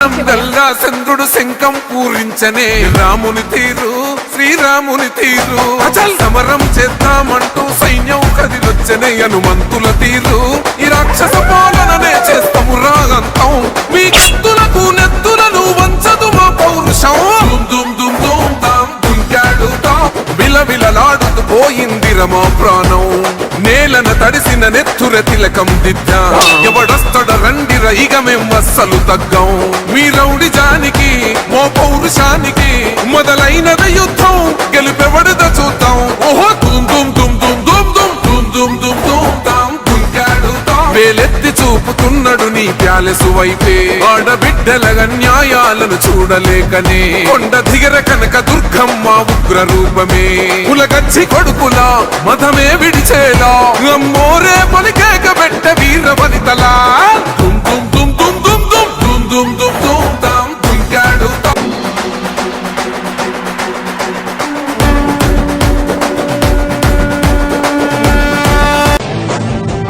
గల్గా చంద్రుడు శంఖం పూరించనే. రాముని తీరు శ్రీరాముని తీరు. అచల్! సమరం చేద్దామంటూ సైన్యం కదిలొచ్చనే హనుమంతుల తీరు. ఈ రాక్షస పాలననే చేస్తాము రాగంతం. మీ కత్తులకు నెత్తులను వంచదు మా పౌరుషం. దుమ్ దుమ్ దుమ్ దుమ్ తాం దుంకాడు తాం విలవిలలాడుతూ పోయింది రమా ప్రాణం. నేలన తడిసిన నెత్తుర తిలకం దిద్దా. ఎవడొస్తడ రండిర ఇక మేం అస్సలు తగ్గం. మీ రౌడి జానికి మో పౌరుషానికి నీ ప్యాలెసు వైపే ఆడబిడ్డల న్యాయాలను చూడలేకనే. కొండ దిగర కనక దుర్గమ్మ ఉగ్ర రూపమే కులగచ్చి కొడుకులా మతమే విడిచేలా. అమ్మోరే పలికేక పెట్ట వీర వనితలా. దుమ్ దుమ్ దుమ్ దుమ్ దుమ్ దుమ్ దుమ్ దుమ్ దుమ్ దుమ్.